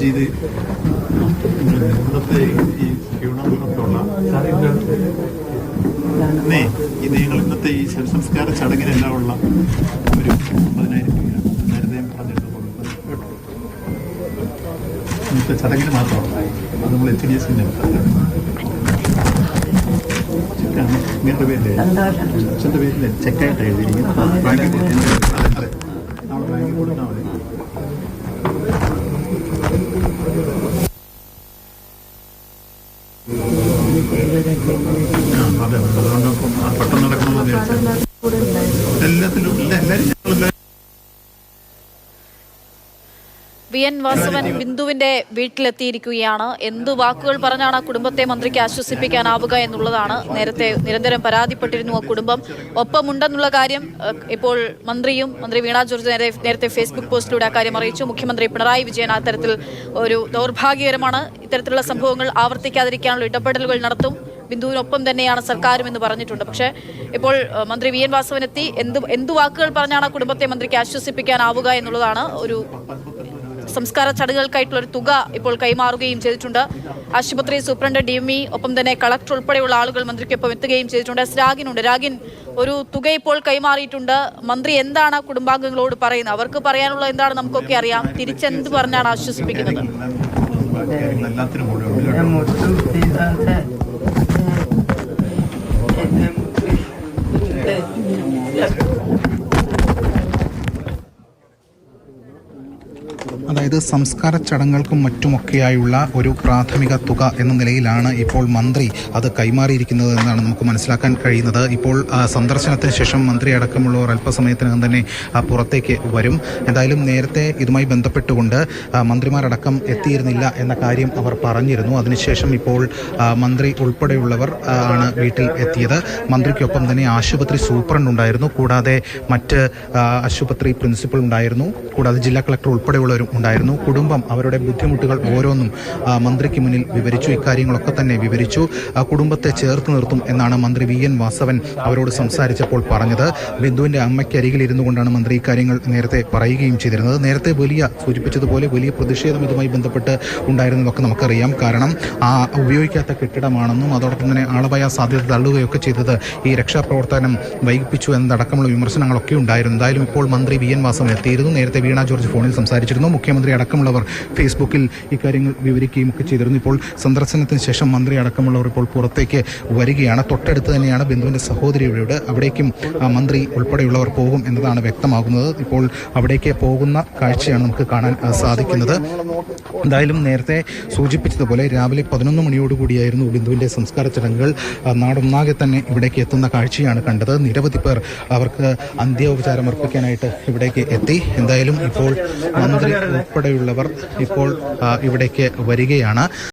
ചെയ്ത് ഇന്നത്തെ ഈ ക്ഷീണമൊക്കെയുള്ള ഇന്നേ ഇത് ഞങ്ങൾ ഇന്നത്തെ ഈ ശവസംസ്കാര ചടങ്ങിനെല്ലാം ഉള്ള ഒരു അമ്പതിനായിരം രൂപയാണ് നേരത്തെ പറഞ്ഞിട്ട് കൊടുക്കുന്നത് കേട്ടോ. ഇന്നത്തെ ചടങ്ങിന് മാത്രമാണ് അത് നമ്മൾ എച്ച് ഡി എസിന്റെ ചെക്കാണ്. നിങ്ങളുടെ പേരിലെ അച്ഛന്റെ പേരിലെ ചെക്കായിട്ട് എഴുതിയിരിക്കുന്നത്. നമ്മുടെ ബാങ്കിൽ കൊടുത്താൽ മതി. അതെ അതുകൊണ്ട് പെട്ടെന്ന് നടക്കണമെന്ന് എല്ലാത്തിലും ഇല്ല എല്ലാവരും വി എൻ വാസവൻ ബിന്ദുവിന്റെ വീട്ടിലെത്തിയിരിക്കുകയാണ്. എന്തു വാക്കുകൾ പറഞ്ഞാണ് ആ കുടുംബത്തെ മന്ത്രിക്ക് ആശ്വസിപ്പിക്കാനാവുക എന്നുള്ളതാണ് നേരത്തെ നിരന്തരം പരാതിപ്പെട്ടിരുന്നു ആ കുടുംബം. ഒപ്പമുണ്ടെന്നുള്ള കാര്യം ഇപ്പോൾ മന്ത്രിയും മന്ത്രി വീണ ജോർജ് നേരെ നേരത്തെ ഫേസ്ബുക്ക് പോസ്റ്റിലൂടെ ആ കാര്യം അറിയിച്ചു. മുഖ്യമന്ത്രി പിണറായി വിജയൻ അത്തരത്തിൽ ഒരു ദൗർഭാഗ്യകരമാണ്. ഇത്തരത്തിലുള്ള സംഭവങ്ങൾ ആവർത്തിക്കാതിരിക്കാനുള്ള ഇടപെടലുകൾ നടത്തും. ബിന്ദുവിനൊപ്പം തന്നെയാണ് സർക്കാരും എന്ന് പറഞ്ഞിട്ടുണ്ട്. പക്ഷേ ഇപ്പോൾ മന്ത്രി വി എൻ വാസവൻ എത്തി. എന്ത് എന്തു വാക്കുകൾ പറഞ്ഞാണ് ആ കുടുംബത്തെ മന്ത്രിക്ക് ആശ്വസിപ്പിക്കാനാവുക എന്നുള്ളതാണ് ഒരു സംസ്കാര ചടങ്ങുകൾക്കായിട്ടുള്ള ഒരു തുക ഇപ്പോൾ കൈമാറുകയും ചെയ്തിട്ടുണ്ട്. ആശുപത്രി സൂപ്രണ്ട് ഡി എം ഇ ഒപ്പം തന്നെ കളക്ടർ ഉൾപ്പെടെയുള്ള ആളുകൾ മന്ത്രിക്കൊപ്പം എത്തുകയും ചെയ്തിട്ടുണ്ട്. രാഗിനുണ്ട്. രാഗിൻ ഒരു തുക ഇപ്പോൾ കൈമാറിയിട്ടുണ്ട്. മന്ത്രി എന്താണ് കുടുംബാംഗങ്ങളോട് പറയുന്നത്? അവർക്ക് പറയാനുള്ള എന്താണ് നമുക്കൊക്കെ അറിയാം. തിരിച്ചെന്ത് പറഞ്ഞാണ് ആശ്വസിപ്പിക്കുന്നത്? അതായത് സംസ്കാര ചടങ്ങുകൾക്കും മറ്റുമൊക്കെയായുള്ള ഒരു പ്രാഥമിക തുക എന്ന നിലയിലാണ് ഇപ്പോൾ മന്ത്രി അത് കൈമാറിയിരിക്കുന്നത് എന്നാണ് നമുക്ക് മനസ്സിലാക്കാൻ കഴിയുന്നത്. ഇപ്പോൾ സന്ദർശനത്തിന് ശേഷം മന്ത്രി അടക്കമുള്ളവർ അല്പസമയത്തിനകം തന്നെ പുറത്തേക്ക് വരും. എന്തായാലും നേരത്തെ ഇതുമായി ബന്ധപ്പെട്ടുകൊണ്ട് മന്ത്രിമാരടക്കം എത്തിയിരുന്നില്ല എന്ന കാര്യം അവർ പറഞ്ഞിരുന്നു. അതിനുശേഷം ഇപ്പോൾ മന്ത്രി ഉൾപ്പെടെയുള്ളവർ ആണ് വീട്ടിൽ എത്തിയത്. മന്ത്രിക്കൊപ്പം തന്നെ ആശുപത്രി സൂപ്രണ്ട് ഉണ്ടായിരുന്നു. കൂടാതെ മറ്റ് ആശുപത്രി പ്രിൻസിപ്പൽ ഉണ്ടായിരുന്നു. കൂടാതെ ജില്ലാ കളക്ടർ ഉൾപ്പെടെയുള്ളവരും ഉണ്ടായിരുന്നു. കുടുംബം അവരുടെ ബുദ്ധിമുട്ടുകൾ ഓരോന്നും മന്ത്രിക്ക് മുന്നിൽ വിവരിച്ചു. ഇക്കാര്യങ്ങളൊക്കെ തന്നെ വിവരിച്ചു. കുടുംബത്തെ ചേർത്ത് നിർത്തും എന്നാണ് മന്ത്രി വി. എൻ. വാസവൻ അവരോട് സംസാരിച്ചപ്പോൾ പറഞ്ഞത്. ബിന്ദുവിന്റെ അമ്മയ്ക്ക് അരികിൽ ഇരുന്നു കൊണ്ടാണ് മന്ത്രി ഇക്കാര്യങ്ങൾ നേരത്തെ പറയുകയും ചെയ്തിരുന്നത്. നേരത്തെ വലിയ സൂചിപ്പിച്ചതുപോലെ വലിയ പ്രതിഷേധം ഇതുമായി ബന്ധപ്പെട്ട് ഉണ്ടായിരുന്നതൊക്കെ നമുക്കറിയാം. കാരണം ആ ഉപയോഗിക്കാത്ത കെട്ടിടമാണെന്നും അതോടൊപ്പം തന്നെ ആളപായ സാധ്യത തള്ളുകയൊക്കെ ചെയ്തത് ഈ രക്ഷാപ്രവർത്തനം വൈകിപ്പിച്ചു എന്നതടക്കമുള്ള വിമർശനങ്ങളൊക്കെ ഉണ്ടായിരുന്നു. എന്തായാലും ഇപ്പോൾ മന്ത്രി വി. എൻ. വാസവൻ എത്തിയിരുന്നു. നേരത്തെ വീണ ജോർജ് ഫോണിൽ സംസാരിച്ചിരുന്നു. മുഖ്യമന്ത്രി അടക്കമുള്ളവർ ഫേസ്ബുക്കിൽ ഇക്കാര്യങ്ങൾ വിവരിക്കുകയും ഒക്കെ ചെയ്തിരുന്നു. ഇപ്പോൾ സന്ദർശനത്തിന് ശേഷം മന്ത്രി അടക്കമുള്ളവർ ഇപ്പോൾ പുറത്തേക്ക് വരികയാണ്. തൊട്ടടുത്ത് തന്നെയാണ് ബിന്ദുവിന്റെ സഹോദരിയുടെ വീട് അവിടേക്കും മന്ത്രി ഉൾപ്പെടെയുള്ളവർ പോകും എന്നതാണ് വ്യക്തമാകുന്നത്. ഇപ്പോൾ അവിടേക്ക് പോകുന്ന കാഴ്ചയാണ് നമുക്ക് കാണാൻ സാധിക്കുന്നത്. എന്തായാലും നേരത്തെ സൂചിപ്പിച്ചതുപോലെ രാവിലെ പതിനൊന്ന് മണിയോടുകൂടിയായിരുന്നു ബിന്ദുവിന്റെ സംസ്കാര ചടങ്ങുകൾ. നാടൊന്നാകെ തന്നെ ഇവിടേക്ക് എത്തുന്ന കാഴ്ചയാണ് കണ്ടത്. നിരവധി പേർ അവർക്ക് അന്ത്യോപചാരം അർപ്പിക്കാനായിട്ട് ഇവിടേക്ക് എത്തി. എന്തായാലും ഇപ്പോൾ മന്ത്രി ഉൾപ്പെടെയുള്ളവർ ഇപ്പോൾ ഇവിടേക്ക് വരികയാണ്.